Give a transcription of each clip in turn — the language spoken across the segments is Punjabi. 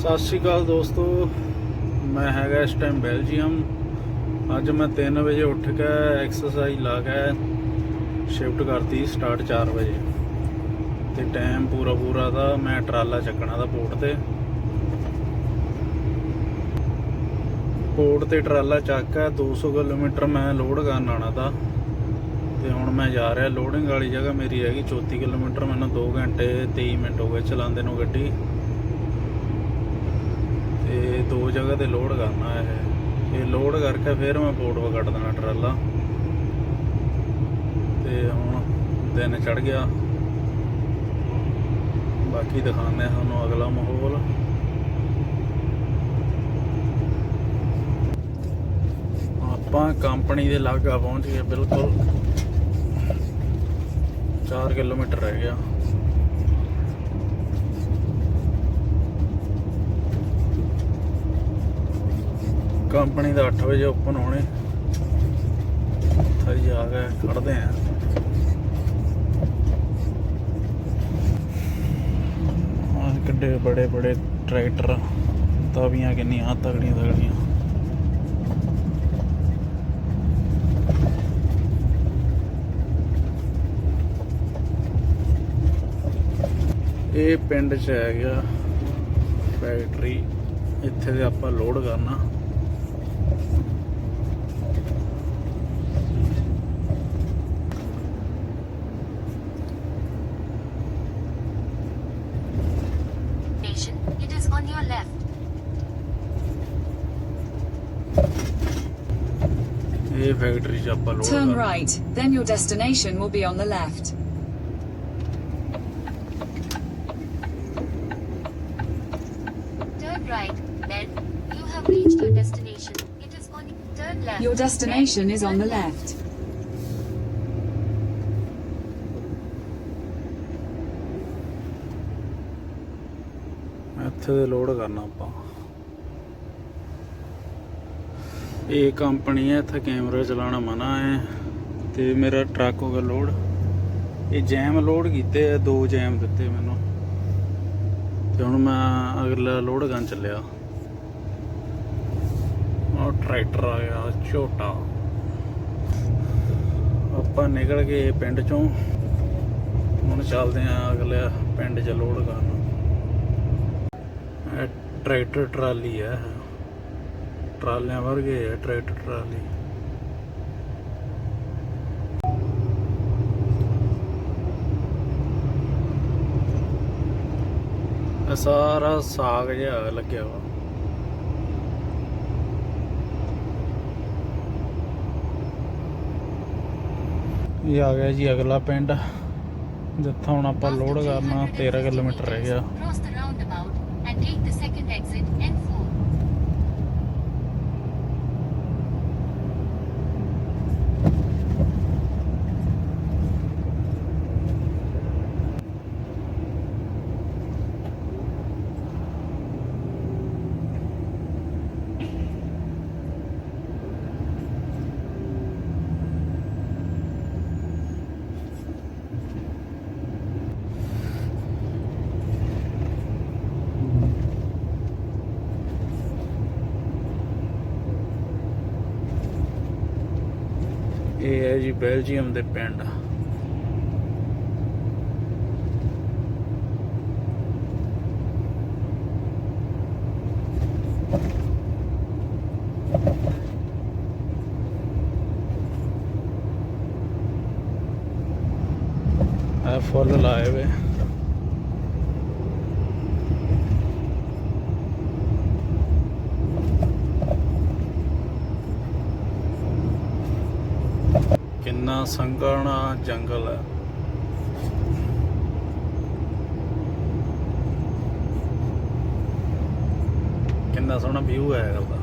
ਸਤਿ ਸ਼੍ਰੀ ਅਕਾਲ ਦੋਸਤੋ, ਮੈਂ ਹੈਗਾ ਇਸ ਟਾਈਮ ਬੈਲਜੀਅਮ। ਅੱਜ ਮੈਂ 3 ਵਜੇ ਉੱਠ ਕੇ ਐਕਸਰਸਾਈਜ਼ ਲਾ ਕੇ ਸ਼ਿਫਟ ਕਰਤੀ ਸਟਾਰਟ 4 ਵਜੇ। ਤੇ ਟਾਈਮ ਪੂਰਾ ਪੂਰਾ ਦਾ, ਮੈਂ ਟਰਾਲਾ ਚੱਕਣਾ ਦਾ ਪੋਰਟ ਤੇ। ਪੋਰਟ ਤੇ ਟਰਾਲਾ ਚੱਕ ਕੇ 200 ਕਿਲੋਮੀਟਰ ਮੈਂ ਲੋਡ ਕਰਨ ਆਣਾ ਤਾਂ ਤੇ ਹੁਣ ਮੈਂ ਜਾ ਰਿਹਾ ਲੋਡਿੰਗ ਵਾਲੀ ਜਗ੍ਹਾ ਮੇਰੀ ਹੈਗੀ 34 ਕਿਲੋਮੀਟਰ, ਮੈਨੂੰ 2 ਘੰਟੇ 23 ਮਿੰਟ ਹੋ ਗਏ ਚਲਾਉਂਦੇ ਨੂੰ ਗੱਡੀ। ਤੇ ਦੋ ਜਗ੍ਹਾ ਤੇ ਲੋਡ ਕਰਨਾ ਇਹ। ਇਹ ਲੋਡ ਕਰਕੇ ਫਿਰ ਮੈਂ ਪੋਰਟ ਵਾ ਕੱਢ ਦੇਣਾ ਟਰਾਲਾ। ਤੇ ਹੁਣ ਦਿਨ ਚੜ ਗਿਆ। ਬਾਕੀ ਦਿਖਾਉਂਦੇ ਹਾਂ ਤੁਹਾਨੂੰ ਅਗਲਾ ਮਾਹੌਲ। ਆਪਾਂ ਕੰਪਨੀ ਦੇ ਲਾਗਾ ਪਹੁੰਚ ਗਏ ਬਿਲਕੁਲ। 4 ਕਿਲੋਮੀਟਰ ਰਹਿ ਗਿਆ। ਕੰਪਨੀ ਦਾ 8 ਵਜੇ ਓਪਨ ਹੋਣੇ। ਥਈ ਆ ਗਏ ਖੜਦੇ ਆ। ਆਹ ਕਿੱਡੇ ਬੜੇ ਬੜੇ ਟਰੈਕਟਰ, ਤਾਵੀਆਂ ਕਿੰਨੀਆਂ ਤਗੜੀਆਂ ਤਗੜੀਆਂ। ਇਹ ਪਿੰਡ ਚ ਹੈਗਾ ਫੈਕਟਰੀ ਇੱਥੇ ਦੇ ਆਪਾਂ ਲੋਡ ਕਰਨਾ। ਇਹ ਫੈਕਟਰੀ ਚ ਆਪਾਂ ਲੋਡ Turn ਕਰਨਾ right, then your destination will be on the left. Turn right. Then you have reached your destination. It is on. Turn left. Your destination Then is on the turn left. ਇੱਥੇ ਦੇ ਲੋਡ ਕਰਨਾ ਆਪਾਂ ਇਹ ਕੰਪਨੀ ਹੈ, ਇੱਥੇ ਕੈਮਰਾ ਚਲਾਉਣਾ ਮਨਾ ਹੈ ਤੇ ਮੇਰਾ ਟਰੱਕ ਹੋ ਗਿਆ ਲੋਡ। ਇਹ ਜੈਮ ਲੋਡ ਕੀਤੇ ਆ, ਦੋ ਜੈਮ ਦਿੱਤੇ ਮੈਨੂੰ। ਤੇ ਹੁਣ ਮੈਂ ਅਗਲਾ ਲੋਡ ਕਰਨ ਚੱਲਿਆ। ਉਹ ਟਰੈਕਟਰ ਆ ਗਿਆ, ਛੋਟਾ। ਆਪਾਂ ਨਿਕਲ ਗਏ ਪਿੰਡ ਚੋਂ। ਹੁਣ ਚੱਲਦੇ ਆ ਅਗਲੇ ਪਿੰਡ 'ਚ ਲੋਡ ਕਰਨ। ਟਰੈਕਟਰ ਟਰਾਲੀ ਹੈ। ਟਰਾਲਿਆਂ ਵਰਗੇ ਟਰੈਕਟਰ ਟਰਾਲੀ। ਇਹ ਸਾਰਾ ਸਾਗ ਜਿਹਾ ਲੱਗਿਆ ਵਾ। ਇਹ ਆ ਗਿਆ ਜੀ ਅਗਲਾ ਪਿੰਡ ਜਿੱਥੋਂ ਹੁਣ ਆਪਾਂ ਲੋਡ ਕਰਨਾ 13 ਕਿਲੋਮੀਟਰ ਰਹਿ ਗਿਆ Cross the roundabout and take the second exit N4. ਇਹ ਹੈ ਜੀ ਬੈਲਜੀਅਮ ਦੇ ਪਿੰਡ। ਫੁੱਲ ਲਾਏ ਵੇ। ਕਿੰਨਾ ਸੰਘਣਾ ਜੰਗਲ ਹੈ। ਕਿੰਨਾ ਸੋਹਣਾ ਵਿਊ ਹੈ ਇਹਦਾ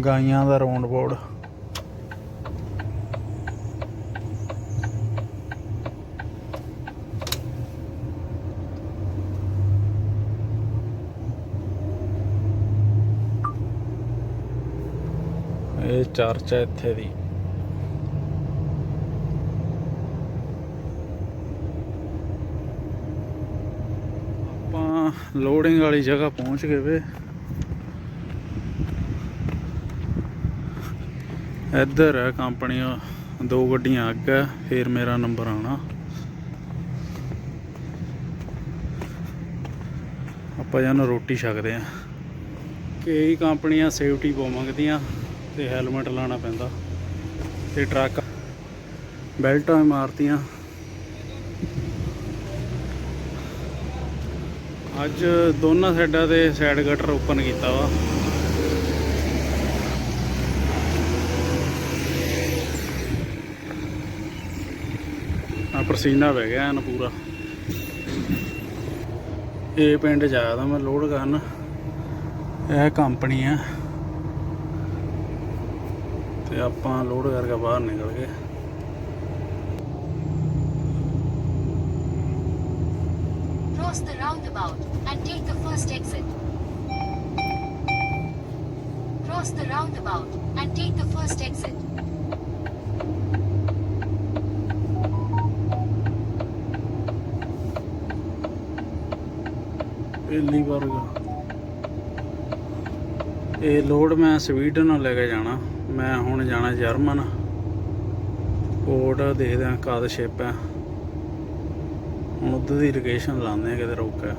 ਗਾਈਆਂ ਦਾ ਰੌਂਡ ਬੋਰਡ। ਇਹ ਚਰਚ ਹੈ ਇੱਥੇ ਦੀ। ਆਪਾਂ ਲੋਡਿੰਗ ਵਾਲੀ ਜਗ੍ਹਾ ਪਹੁੰਚ ਗਏ ਵੇ। ਇੱਧਰ ਹੈ ਕੰਪਨੀ ਦੋ ਗੱਡੀਆਂ ਅੱਗੇ ਹੈ, ਫਿਰ ਮੇਰਾ ਨੰਬਰ ਆਣਾ ਆਪਾਂ ਜਾਨੂੰ ਰੋਟੀ ਛਕਦੇ ਆ। ਕਈ ਕੰਪਨੀਆਂ ਸੇਫਟੀ ਬਹੁਤ ਮੰਗਦੀਆਂ ਤੇ ਹੈਲਮਟ ਲਾਉਣਾ ਪੈਂਦਾ ਤੇ ਟਰੱਕ ਬੈਲਟਾਂ ਵੀ ਮਾਰਤੀਆਂ। ਅੱਜ ਦੋਨਾਂ ਸਾਈਡਾਂ ਤੇ ਸਾਈਡ ਕਟਰ ਓਪਨ ਕੀਤਾ ਵਾ। ਆ ਪਸੀਨਾ ਵਹਿ ਗਿਆ ਐਨ ਪੂਰਾ ਇਹ ਪਿੰਡ ਜਾਇਆ ਤਾਂ ਮੈਂ ਲੋਡ ਕਰਨ ਇਹ ਕੰਪਨੀ ਆ ਤੇ ਆਪਾਂ ਲੋਡ ਕਰਕੇ ਬਾਹਰ ਨਿਕਲ ਗਏ Cross the roundabout and take the first exit. Cross the roundabout and take the first exit. ਪਹਿਲੀ ਵਾਰ। ਇਹ ਲੋਡ ਮੈਂ ਸਵੀਡਨ ਨੂੰ ਲੈ ਕੇ ਜਾਣਾ। ਮੈਂ ਹੁਣ ਜਾਣਾ ਜਰਮਨ। ਕੋਡ ਦੇਖਦੇ ਆ ਕਦ ਸ਼ਿਪ ਹੈ। ਹੁਣ ਉੱਧਰ ਦੀ ਲੋਕੇਸ਼ਨ ਲਾਉਂਦੇ ਆ ਕਿਤੇ ਰੋਕਿਆ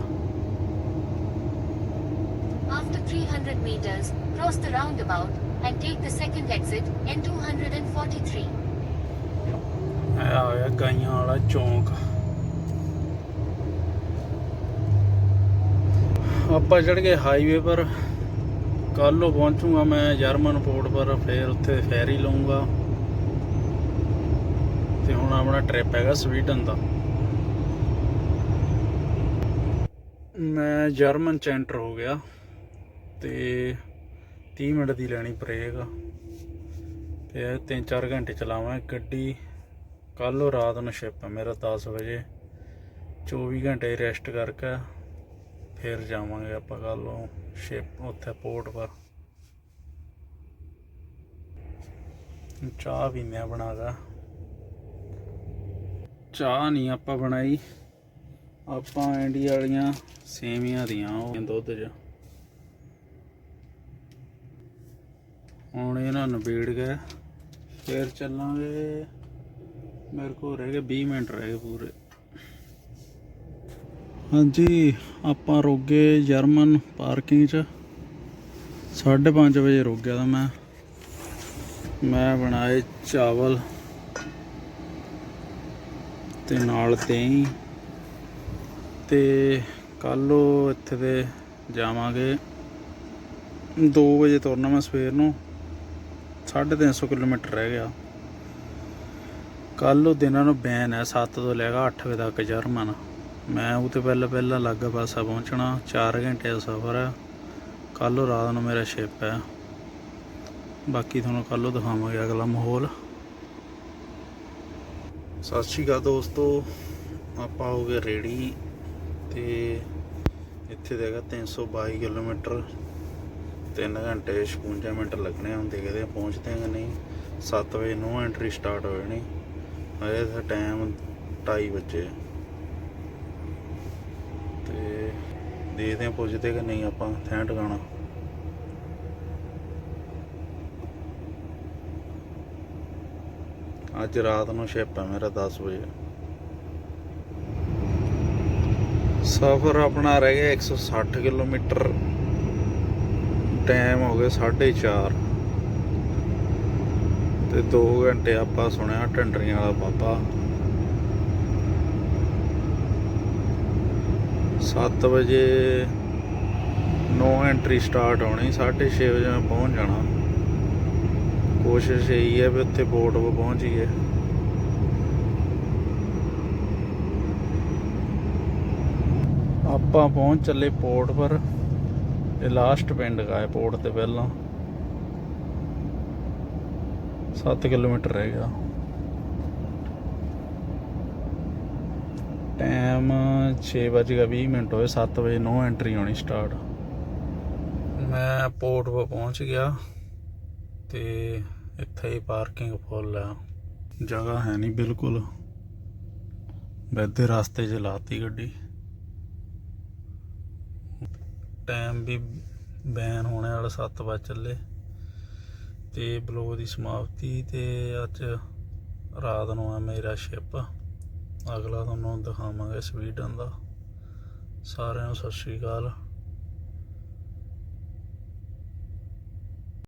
After 300 meters, cross the roundabout and take the second exit N243. ਇਹ ਆ ਗਿਆ ਗਾਈਆਂ ਵਾਲਾ ਚੌਂਕ। ਆਪਾਂ ਚੜ ਗਏ ਹਾਈਵੇ ਪਰ। ਕੱਲ ਨੂੰ ਪਹੁੰਚੂਗਾ ਮੈਂ ਜਰਮਨ ਪੋਰਟ ਪਰ, ਫਿਰ ਉੱਥੇ ਫੈਰੀ ਲਵਾਂਗਾ ਤੇ ਹੁਣ ਆਪਣਾ ਟ੍ਰਿਪ ਹੈਗਾ ਸਵੀਡਨ ਦਾ। ਮੈਂ ਜਰਮਨ ਚ ਐਂਟਰ ਹੋ ਗਿਆ ਤੇ 30 ਮਿੰਟ ਦੀ ਲੈਣੀ ਬ੍ਰੇਕ ਤੇ 3-4 ਘੰਟੇ ਚਲਾਵਾਂ ਗੱਡੀ। ਕੱਲ ਨੂੰ ਰਾਤ ਨੂੰ ਸ਼ਿਪ ਹੈ ਮੇਰਾ 10 ਵਜੇ। 24 ਘੰਟੇ ਰੈਸਟ ਕਰਕੇ। ਫਿਰ ਜਾਵਾਂਗੇ ਆਪਾਂ ਕੱਲੋਂ ਸ਼ਿਪ ਉੱਥੇ ਪੋਰਟ ਪਰ। ਚਾਹ ਪੀਨੇ ਮੈਂ ਬਣਾ ਕੇ ਚਾਹ ਨਹੀਂ ਆਪਾਂ ਬਣਾਈ। ਆਪਾਂ ਇੰਡੀਆ ਵਾਲੀਆਂ ਸੇਵੀਆਂ ਦੀਆਂ, ਉਹ ਦੁੱਧ 'ਚ। ਹੁਣ ਇਹਨਾਂ ਨੂੰ ਬੀੜ ਗਏ ਫਿਰ ਚੱਲਾਂਗੇ। ਮੇਰੇ ਕੋਲ ਰਹਿ ਗਏ 20 ਮਿੰਟ ਰਹਿ ਗਏ ਪੂਰੇ। ਹਾਂਜੀ, ਆਪਾਂ ਰੋਗੇ ਜਰਮਨ ਪਾਰਕਿੰਗ 'ਚ। 5:30 ਵਜੇ ਰੁਕ ਗਿਆ ਤਾਂ ਮੈਂ। ਮੈਂ ਬਣਾਏ ਚਾਵਲ ਤੇ ਨਾਲ ਦਹੀਂ ਤੇ ਕੱਲ ਇੱਥੇ ਦੇ ਜਾਵਾਂਗੇ। 2 ਵਜੇ ਤੁਰਨਾ ਮੈਂ ਸਵੇਰ ਨੂੰ। 350 ਕਿਲੋਮੀਟਰ ਰਹਿ ਗਿਆ। ਕੱਲ ਉਹ ਦਿਨਾਂ ਨੂੰ ਬੈਨ ਹੈ 7 ਤੋਂ ਲੈ ਕੇ 8 ਵਜੇ ਤੱਕ ਜਰਮਨ। ਮੈਂ ਉਹ ਤੇ ਪਹਿਲਾਂ ਪਹਿਲਾਂ ਲੱਗਾ ਪਾਸਾ ਪਹੁੰਚਣਾ 4 ਘੰਟੇ ਦਾ ਸਫ਼ਰ ਹੈ। ਕੱਲ ਰਾਤ ਨੂੰ ਮੇਰਾ ਸ਼ਿਪ ਹੈ। ਬਾਕੀ ਤੁਹਾਨੂੰ ਕੱਲ ਦਿਖਾਵਾਂਗੇ ਅਗਲਾ ਮਾਹੌਲ। ਸਤਿ ਸ਼੍ਰੀ ਅਕਾਲ ਦੋਸਤੋ, ਆਪਾਂ ਹੋ ਗਏ ਰੈਡੀ ਤੇ ਇੱਥੇ ਦਾ ਹੈਗਾ 322 ਕਿਲੋਮੀਟਰ। 3 ਘੰਟੇ 56 ਮਿੰਟ ਲੱਗਣੇ ਆ, ਹੁਣ ਦੇਖਦੇ ਆ ਪਹੁੰਚਦੇ ਆ ਕਿ ਨਹੀਂ। 7 ਵਜੇ ਨੋ ਐਂਟਰੀ ਸਟਾਰਟ ਹੋ ਜਾਣੀ ਅਜੇ ਤਾਂ ਟਾਈਮ 2:30 ਵਜੇ ਤੇ ਦੇਖਦੇ ਆ ਪੁੱਜਦੇ ਕਿ ਨਹੀਂ ਆਪਾਂ ਥੈਂ ਟਿਕਾਣਾ। ਅੱਜ ਰਾਤ ਨੂੰ ਸ਼ਿਪ ਹੈ ਮੇਰਾ 10 ਵਜੇ। ਸਫ਼ਰ ਆਪਣਾ ਰਹਿ ਗਿਆ 160 ਕਿਲੋਮੀਟਰ। ਟਾਈਮ ਹੋ ਗਿਆ 4:30 ਤੇ 2 ਘੰਟੇ ਆਪਾਂ ਸੁਣਿਆ ਟੰਡਰੀਆਂ ਵਾਲਾ ਬਾਬਾ। 7 ਵਜੇ ਨੋ ਐਂਟਰੀ ਸਟਾਰਟ ਹੋਣੀ 6:30 ਵਜੇ ਮੈਂ ਪਹੁੰਚ ਜਾਣਾ। ਕੋਸ਼ਿਸ਼ ਇਹੀ ਹੈ ਵੀ ਉੱਥੇ ਪੋਰਟ 'ਤੇ ਪਹੁੰਚੀਏ ਆਪਾਂ ਪਹੁੰਚ ਚੱਲੇ ਪੋਰਟ ਪਰ। ਇਹ ਲਾਸਟ ਪਿੰਡ ਗਾ ਹੈ ਪੋਰਟ ਤੇ ਪਹਿਲਾਂ। 7 ਕਿਲੋਮੀਟਰ ਰਹਿ ਗਿਆ। ਟਾਈਮ 6:20 ਮਿੰਟ ਹੋਏ 7 ਵਜੇ ਨੋ ਐਂਟਰੀ ਹੋਣੀ ਸਟਾਰਟ ਮੈਂ ਪੋਰਟ 'ਤੇ ਪਹੁੰਚ ਗਿਆ ਤੇ ਇੱਥੇ ਹੀ ਪਾਰਕਿੰਗ ਫੁੱਲ ਆ। ਜਗ੍ਹਾ ਹੈ ਨਹੀਂ ਬਿਲਕੁਲ। ਬੈਦੇ ਰਸਤੇ 'ਚ ਲਾਤੀ ਗੱਡੀ। ਟਾਈਮ ਵੀ ਬੈਨ ਹੋਣੇ ਵਾਲਾ 7 ਵਜੇ ਚੱਲੇ। ਤੇ ਬਲੋ ਦੀ ਸਮਾਪਤੀ ਤੇ ਅੱਜ ਰਾਤ ਨੂੰ ਆ ਮੇਰਾ ਸ਼ਿਪ ਅਗਲਾ ਤੁਹਾਨੂੰ ਦਿਖਾਵਾਂਗੇ ਸਵੀਡਨ ਦਾ। ਸਾਰਿਆਂ ਨੂੰ ਸਤਿ ਸ਼੍ਰੀ ਅਕਾਲ।